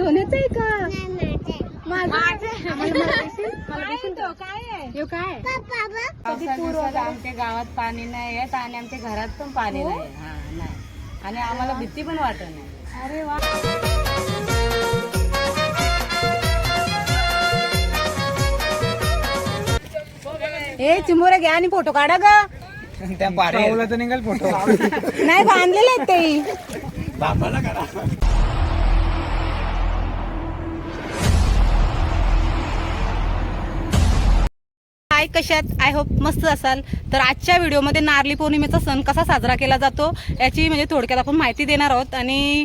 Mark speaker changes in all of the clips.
Speaker 1: सोन्याचं आहे का? माझं मला- मला देशील? मला देशील का? ह्यो काय
Speaker 2: पावसाळ्यात दिवसात आमच्या गावात पाणी नाही येत आणि आमच्या घरात पण पाणी नाही हा नाही. आणि आम्हाला भीती पण वाटत नाही.
Speaker 1: अरे वा. ए चिमोरा घ्या आणि फोटो काढा ग.
Speaker 3: त्या निघाल फोटो.
Speaker 1: नाही बांधलेले आहेत ते. हाय कशात? आय होप मस्त असाल. तर आजच्या व्हिडिओमध्ये नारळी पौर्णिमेचा सण कसा साजरा केला जातो याची म्हणजे थोडक्यात आपण माहिती देणार आहोत. आणि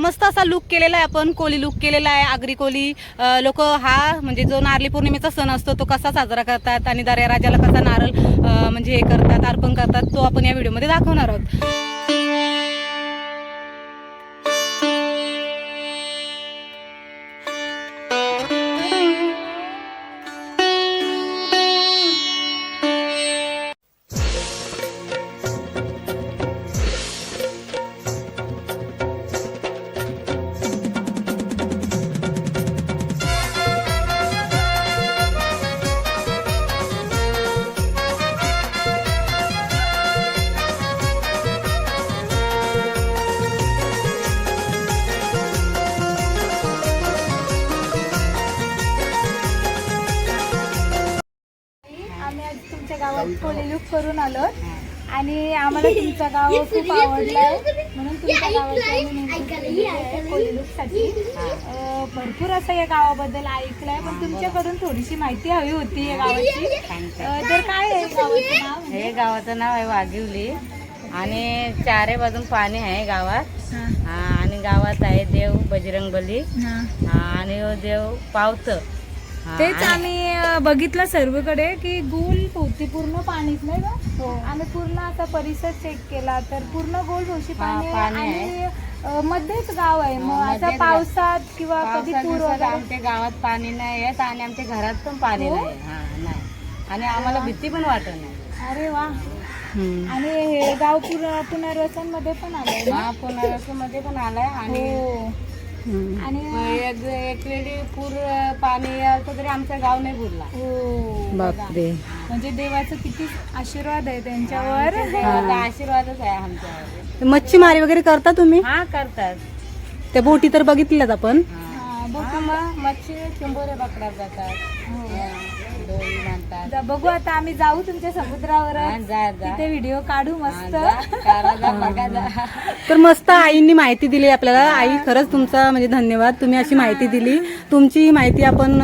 Speaker 1: मस्त असा लुक केलेला आहे आपण कोली लुक केलेला आहे आगरी कोली. लोक हा म्हणजे जो नारळी पौर्णिमेचा सण असतो तो कसा साजरा करतात आणि दर्या राजाला कसा नारळ म्हणजे हे करतात अर्पण करतात तो आपण या व्हिडिओमध्ये दाखवणार आहोत.
Speaker 4: गावात कोली लुक करून आलो आणि आम्हाला तुमचं गाव खूप आवडलंय. म्हणून तुमच्या गावात भरपूर असं या गावाबद्दल ऐकलंय पण तुमच्याकडून थोडीशी माहिती हवी होती या गावाची. तर काय आहे गावाचं नाव?
Speaker 2: हे गावाचं नाव आहे वाघिवली. आणि चारे बाजून पाणी आहे गावात. हा, आणि गावात आहे देव बजरंगबली. हा, आणि हो देव पावत.
Speaker 4: तेच आम्ही बघितलं सर्वकडे की गोल भोवती पूर्ण पाणीच नाही का आम्ही पूर्ण आता परिसर चेक केला तर पूर्ण गोल भोवशी
Speaker 2: हा,
Speaker 4: पाणी आणि मध्येच गाव आहे. मग
Speaker 2: हा,
Speaker 4: असं
Speaker 2: मध्येच गाव.
Speaker 4: पावसात किंवा कधी पूर
Speaker 2: आमच्या गावात पाणी नाही येत आणि आमच्या घरात पण पाणी
Speaker 4: हो?
Speaker 2: नाही हा नाही. आणि आम्हाला भीती पण वाटत नाही.
Speaker 4: अरे वा. आणि हे गाव पुनर्वसनमध्ये पण आलंय
Speaker 2: हा पुनर्वसनमध्ये पण आलाय आणि
Speaker 4: हो. आणि
Speaker 2: एक एक वेळी पूर पाणी आलं तरी आमचं गाव नाही बुडला
Speaker 4: हो.
Speaker 1: बापरे.
Speaker 4: म्हणजे देवाचं किती आशीर्वाद आहे त्यांच्यावर.
Speaker 2: देवाचा आशीर्वादच आहे आमच्यावर.
Speaker 1: मच्छीमारी वगैरे करता तुम्ही?
Speaker 2: हा करतात.
Speaker 1: त्या बोटी तर बघितल्यात आपण.
Speaker 4: हा, बघ
Speaker 2: हा, मग मच्छी चिंबोरे पकडात जातात. मानतात
Speaker 4: बघू आता आम्ही जाऊ तुमच्या समुद्रावर.
Speaker 2: हा, जा जा.
Speaker 4: तिथे व्हिडिओ काढू मस्त.
Speaker 1: तर मस्त आईंनी माहिती दिली आपल्याला. आई खरंच तुमचा म्हणजे धन्यवाद. तुम्ही अशी माहिती दिली. तुमची माहिती आपण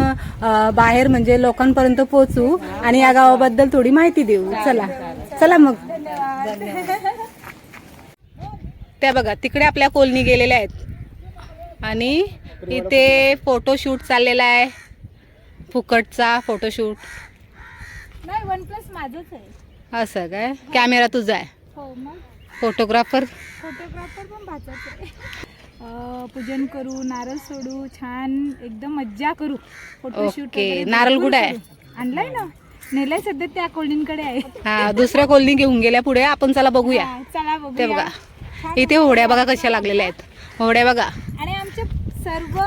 Speaker 1: बाहेर म्हणजे लोकांपर्यंत पोहोचू आणि या गावाबद्दल थोडी माहिती देऊ. चला. चला मग. त्या बघा तिकडे आपल्या कोलनी गेलेल्या आहेत. आणि इथे फोटोशूट चाललेला आहे. फुकटचा फोटोशूट
Speaker 4: नाही वन प्लस माझंच आहे.
Speaker 1: असं काय? कॅमेरा तुझा आहे.
Speaker 4: हो मग?
Speaker 1: फोटोग्राफर
Speaker 4: फोटोग्राफर पण भाचाच आहे. पूजन करू नारळ सोडू छान एकदम मज्जा करू. Photoshoot
Speaker 1: okay. नारळ कुठे आहे?
Speaker 4: आणलाय ना? नेलाय सध्या त्या कोल्डींकडे आहे.
Speaker 1: हा दुसऱ्या कोलनी घेऊन गेल्या पुढे. आपण चला बघूया.
Speaker 4: हा, चला
Speaker 1: ते बघा. इथे होड्या बघा कशा लागलेल्या आहेत. होड्या बघा.
Speaker 4: आणि आमच्या सर्व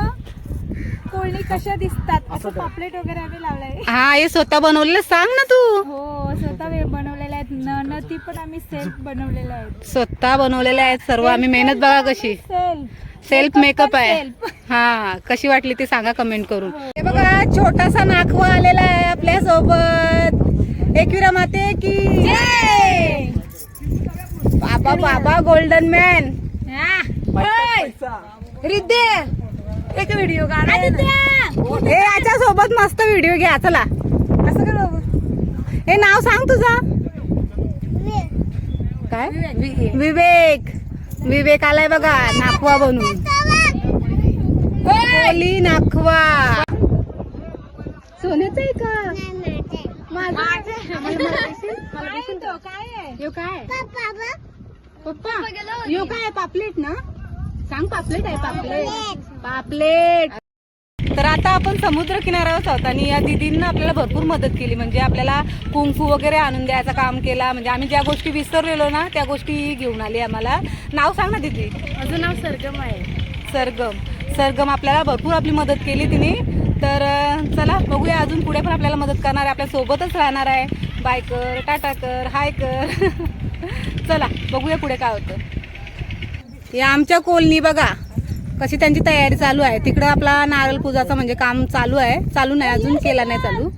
Speaker 4: कोळणी कशा दिसतात? असं पापलेट वगैरे आम्ही लावलंय.
Speaker 1: हा हे स्वतः बनवलेलं सांग ना तू.
Speaker 4: हो स्वतः वे- बनवलेल्या आहेत. ननती पण आम्ही सेल्फ बनवलेल्या आहेत.
Speaker 1: स्वतः बनवलेल्या आहेत सर्व. आम्ही मेहनत बघा कशी.
Speaker 4: सेल्फ
Speaker 1: सेल्फ मेकअप आहे. हा कशी वाटली ते सांगा कमेंट करून. हे. बघा छोटासा नाखवा आलेला आहे आपल्यासोबत एकविरा माते की बाबा बाबा गोल्डन मॅन रिद्धे! एक व्हिडिओ हे याच्या सोबत मस्त व्हिडिओ घ्या चला. असं कर. हे नाव सांग तुझा. काय? विवेक. विवेक. आलाय बघा नाखवा बनून. कोली नाखवा सोन्याचं आहे का? माझं
Speaker 4: काय आहे?
Speaker 1: यो काय? पप्पा यो काय पापलेट ना? सांग पापलेट आहे पापलेट. पापलेट तर आता आपण समुद्र किनाऱ्यावर आहोत आणि या दिदींना आपल्याला भरपूर मदत केली. म्हणजे आपल्याला कुंकू वगैरे आणून द्यायचं काम केला. म्हणजे आम्ही ज्या गोष्टी विसरलेलो ना त्या गोष्टी घेऊन आली आम्हाला. नाव सांग ना दिदी.
Speaker 4: माझं नाव सरगम आहे.
Speaker 1: सरगम. सरगम आपल्याला भरपूर आपली मदत केली तिने. तर चला बघूया अजून पुढे पण आपल्याला मदत करणार आहे. आपल्या सोबतच राहणार आहे. बाय कर टाटा कर हाय कर. चला बघूया पुढे काय होतं. या आमच्या कोलनी बघा. कशी त्यांची तयारी चालू आहे? तिकडं आपला नारळ पूजाचं म्हणजे काम चालू आहे. चालू नाही अजून केला नाही चालू.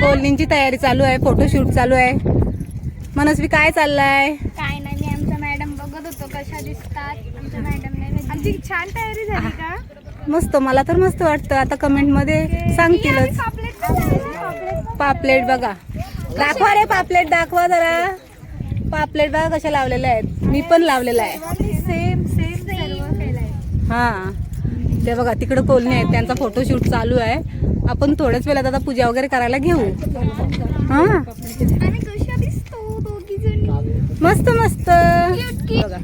Speaker 1: कोलनींची तयारी चालू आहे फोटोशूट चालू आहे. मनस्वी काय चाललंय?
Speaker 4: काय नाही आमच्या मॅडम बघत होतो कशा दिसतात. आमच्या मॅडमने आमची छान तयारी झाली का?
Speaker 1: मस्त मला तर मस्त वाटतं. आता कमेंटमध्ये सांगतीलच
Speaker 4: पापलेट
Speaker 1: बघा. दाखवा रे पापलेट दाखवा जरा. पापलेट बघा कशा लावलेल्या आहेत. मी पण लावलेला आहे. हा. ते बघा तिकडं कोलनी आहेत. त्यांचा फोटोशूट चालू आहे. आपण थोड्याच वेळात आता पूजा वगैरे करायला घेऊ. हा. मस्त मस्त. बघा.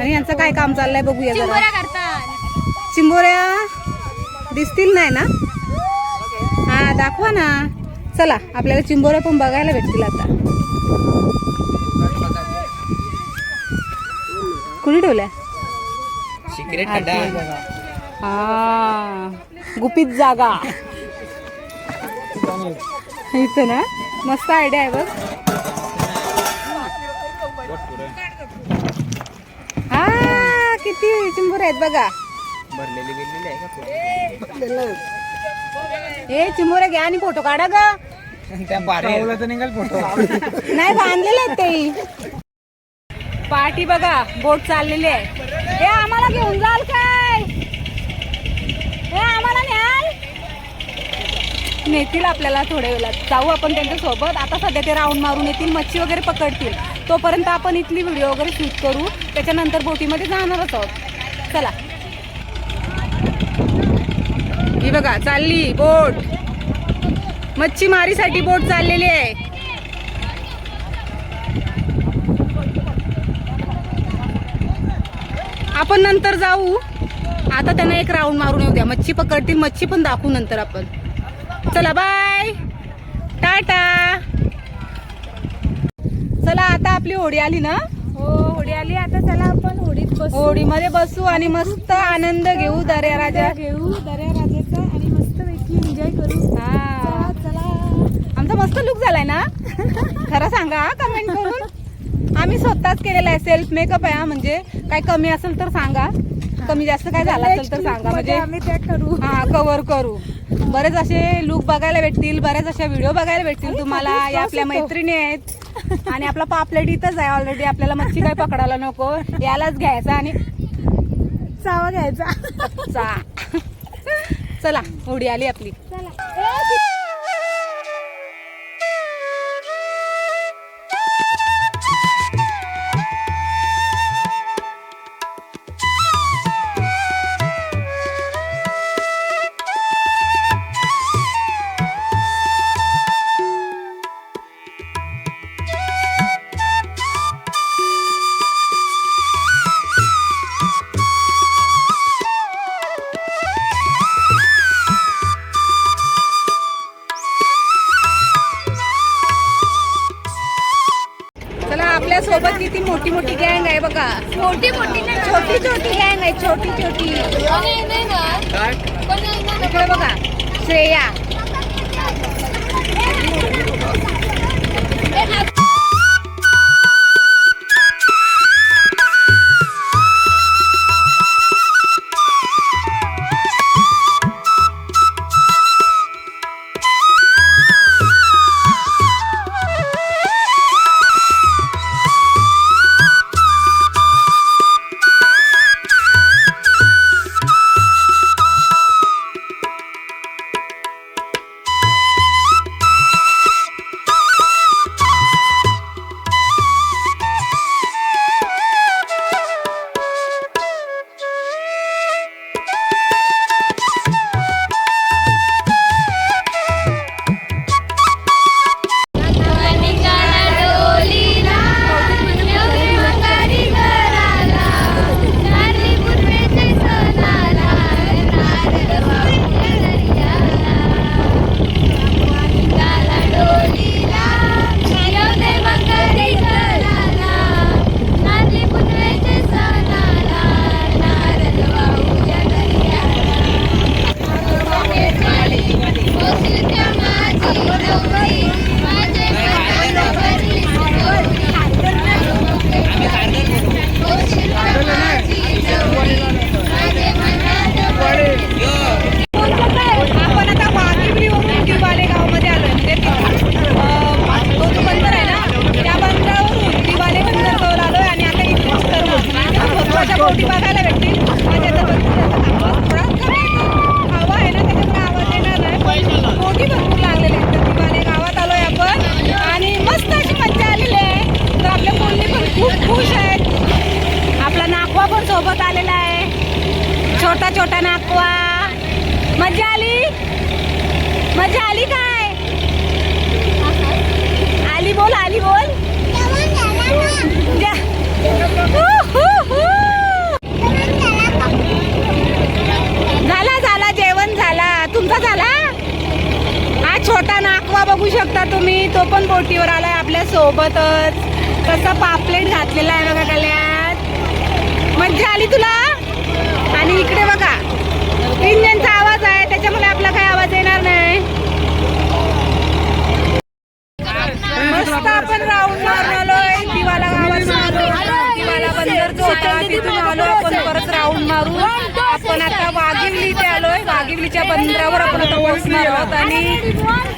Speaker 1: आणि यांचं काय काम चाललंय बघूया जरा.
Speaker 4: चिंबोऱ्या?
Speaker 1: दिसतील नाही ना? हा दाखवा ना. चला आपल्याला चिंबोऱ्या पण बघायला भेटतील आता. कुणी ठेवल्या? हा गुपित जागा. इथं ना मस्त आयडिया आहे बघ. हा किती चिंबोर आहेत बघा.
Speaker 3: भरलेली बिरलेली आहे का
Speaker 1: ए चिंबोऱ्या घ्या आणि फोटो काढा ग.
Speaker 3: फोटो
Speaker 1: नाही बांधलेले आहेत ते. पार्टी बघा बोट चाललेली आहे. हे आम्हाला घेऊन जाल काय? हे आम्हाला न्याल? नेतील आपल्याला थोड्या वेळात. जाऊ आपण त्यांच्यासोबत. आता सध्या ते राऊंड मारून येतील मच्छी वगैरे पकडतील. तोपर्यंत आपण इथली व्हिडिओ वगैरे शूट करू. त्याच्यानंतर बोटीमध्ये जाणारच आहोत. चला. ही बघा चालली बोट. मच्छीमारीसाठी बोट चाललेली आहे. आपण नंतर जाऊ. आता त्यांना एक राऊंड मारून येऊ द्या. मच्छी पकडतील मच्छी पण दाखवू नंतर आपण. चला बाय टाटा. चला आता आपली होडी आली ना?
Speaker 4: हो होडी आली. आता चला आपण होडीत बसू.
Speaker 1: होडीमध्ये बसू आणि मस्त आनंद घेऊ दर्या राजा.
Speaker 4: घेऊ दर्या राजाचा आणि मस्त पैकी एन्जॉय करू.
Speaker 1: हा.
Speaker 4: चला चला.
Speaker 1: आमचा मस्त लुक झालाय ना? खरं सांगा कमेंट करून. आम्ही स्वतःच केलेला आहे. सेल्फ मेकअप आहे हा म्हणजे काय कमी असेल तर सांगा. कमी जास्त काय झालं असेल तर सांगा. म्हणजे
Speaker 4: आम्ही त्या करू.
Speaker 1: हा कव्हर करू. बरेच असे लुक बघायला भेटतील बऱ्याच अशा व्हिडिओ बघायला भेटतील. तुम्हाला या आपल्या मैत्रिणी आहेत. आणि आपला पापलेट इथंच आहे ऑलरेडी आपल्याला मच्छी काय पकडायला नको. यालाच घ्यायचा आणि
Speaker 4: चावा घ्यायचा.
Speaker 1: चा. चला होडी आली आपली. चला. बघा
Speaker 4: मोठी मोठी
Speaker 1: छोटी छोटी गँग आहे छोटी छोटी. इकडे बघा श्रेया. सोबतच कसं पापलेट घातलेला आहे बघा गल्यात. मज्जा आली तुला? आणि इकडे बघा इंजनचा आवाज आहे त्याच्यामुळे आपला काही आवाज येणार नाही मस्त आपण राऊंड मारून आलोय दिवाला गावात आलो दिवाला बंदर जो होता तिथून आलो आपण परत राऊंड मारून आपण आता वाघिवली इथे वाघिवलीच्या बंदरावर आपण आता पोहोचणार आहोत आणि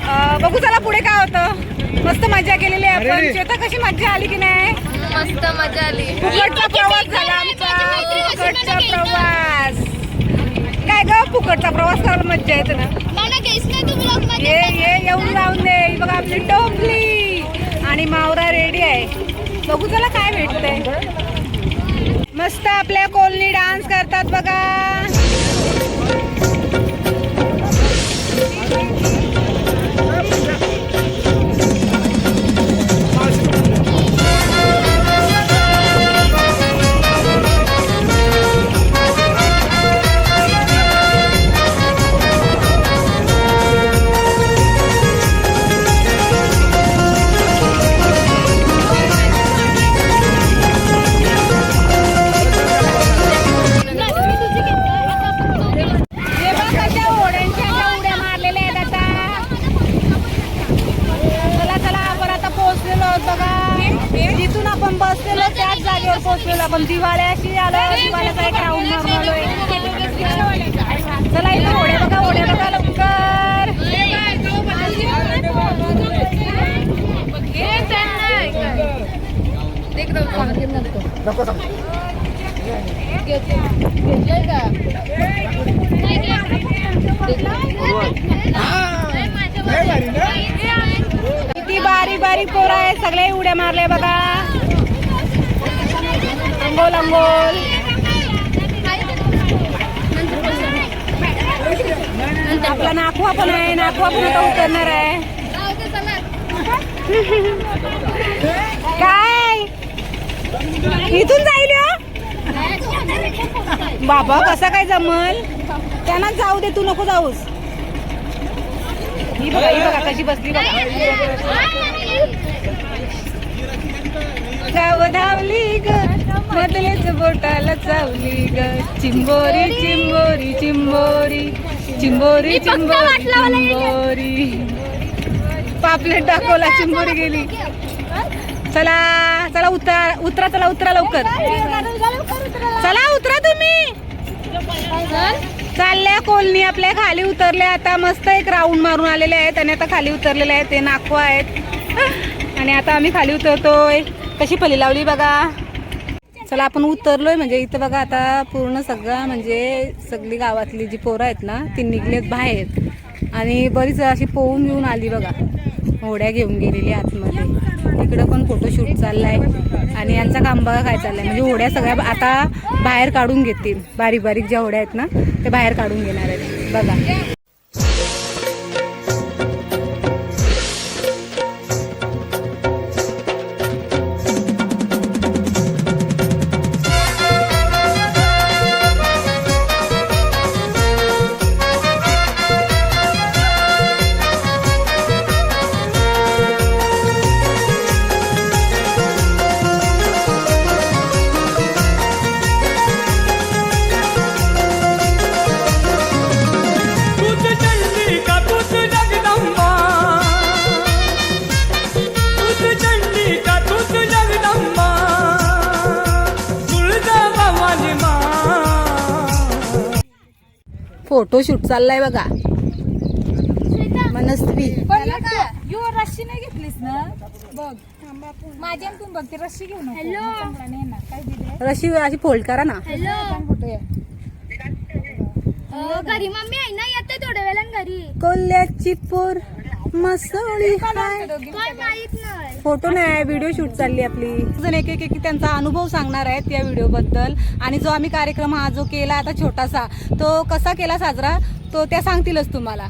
Speaker 1: अं, बघू चला पुढे काय होतं. मस्त मजा केलेली आहे आपण. श्वेता कशी मजा आली की नाही?
Speaker 5: मस्त मजा आली.
Speaker 1: फुकटचा प्रवास झाला आमचा. फुकटचा प्रवास. काय ग फुकटचा प्रवास करायला मज्जा येते ना?
Speaker 5: मला काहीच नाही तू ब्लॉगमध्ये
Speaker 1: ये ये येऊन जाऊन दे. बघा आपली टोपली. आणि मावरा रेडी आहे. बघू चला काय भेटतंय. मस्त आपल्या कोलनी डान्स करतात बघा. सगळे उड्या मारले बघा. अंगोल अंगोल आपला नाखवा पण आहे नाखवा पण आता उतरणार आहे. काय? इथून जाईल हो? बाबा कसा काय जमल? त्यांना जाऊ दे तू नको जाऊस. ही बघा ही बघा कशी बसली बघा. गाव धावली ग. मधलेच बोटाला चावली ग. चिंबोरी चिंबोरी चिंबोरी. चिंबोरी चिंबोरी चिंबोरी. पापलेट दाखवला चिंबोरी गेली. चला चला उतरा उतरा चला उतरा लवकर. चला उतरा तुम्ही. चालल्या कोलनी आपल्या खाली उतरले आता मस्त एक राऊंड मारून आलेले आहेत आणि आता खाली उतरलेले आहेत ते नाखवा आहेत. आणि आता आम्ही खाली उतरतोय. कशी फली लावली बघा? चला आपण उतरलोय म्हणजे इथं बघा आता पूर्ण सगळं म्हणजे सगळी गावातली जी पोरं आहेत ना ती निघलेत बाहेर. आणि बरीच अशी पोहून घेऊन आली बघा. होड्या घेऊन गेलेली आतमध्ये. इकडं पण फोटोशूट चाललाय. आणि यांचा काम बघा काय चाललाय? म्हणजे होड्या सगळ्या आता बाहेर काढून घेतील. बारीक बारीक ज्या होड्या आहेत ना ते बाहेर काढून घेणार आहेत. बघा. फोटोशूट चाललाय बघा. मनस्वी.
Speaker 4: यू रस्सी नाही घेतलीस ना? बघ. माझी आणि तू बघ ती रस्सी घेऊ नको. चांगला नाही येणार. काय दिले
Speaker 1: रशी अशी फोल्ड करा ना.
Speaker 5: हॅलो
Speaker 4: फोटो या.
Speaker 5: घरी मम्मी आहे ना? येते थोड्या वेळान घरी.
Speaker 1: कोल्ह्याची पोर मसोळी
Speaker 5: माहीत नाही.
Speaker 1: फोटो नाही व्हिडिओ शूट चालली आपली. जण एक एक एक त्यांचा अनुभव सांगणार आहेत या व्हिडिओ बद्दल. आणि जो आम्ही कार्यक्रम हा जो केला आता छोटासा तो कसा केला साजरा? तो त्या सांगतीलच तुम्हाला.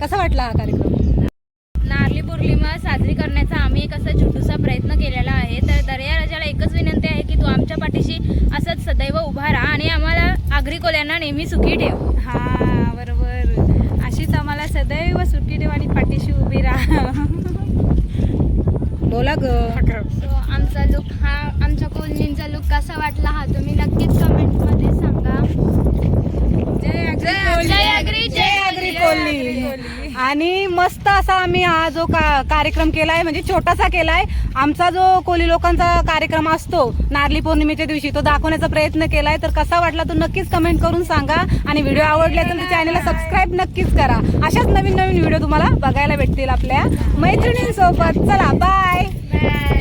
Speaker 1: कसा वाटला हा कार्यक्रम?
Speaker 6: नारली पौर्णिमा साजरी करण्याचा आम्ही एक असा छोटूसा प्रयत्न केलेला आहे. तर दर्या राजाला एकच विनंती आहे की तू आमच्या पाठीशी असंच सदैव उभा राहा आणि आम्हाला आगरी कोल्यांना नेहमी सुखी ठेव.
Speaker 4: हा बरोबर. अशीच आम्हाला सदैव सुट्टी ठेव आणि पाठीशी उभी राहा.
Speaker 1: बोला ग.
Speaker 5: सो आमचा लुक हा आमच्या कोलनींचा लुक कसा वाटला हा तुम्ही नक्कीच कमेंटमध्ये सांगा.
Speaker 4: जय अग्री
Speaker 5: जय अग्री जय
Speaker 1: आगरी कोल्ही आणि मस्त असा आम्ही हा जो का कार्यक्रम केलाय म्हणजे छोटासा केलाय. आमचा जो कोली लोकांचा कार्यक्रम असतो नारली पौर्णिमेच्या दिवशी तो दाखवण्याचा प्रयत्न केलाय. तर कसा वाटला तो नक्कीच कमेंट करून सांगा. आणि व्हिडिओ आवडला तर चॅनलला सबस्क्राईब नक्कीच करा. अशाच नवीन नवीन व्हिडिओ तुम्हाला बघायला भेटतील आपल्या मैत्रिणींसोबत. चला बाय
Speaker 5: बाय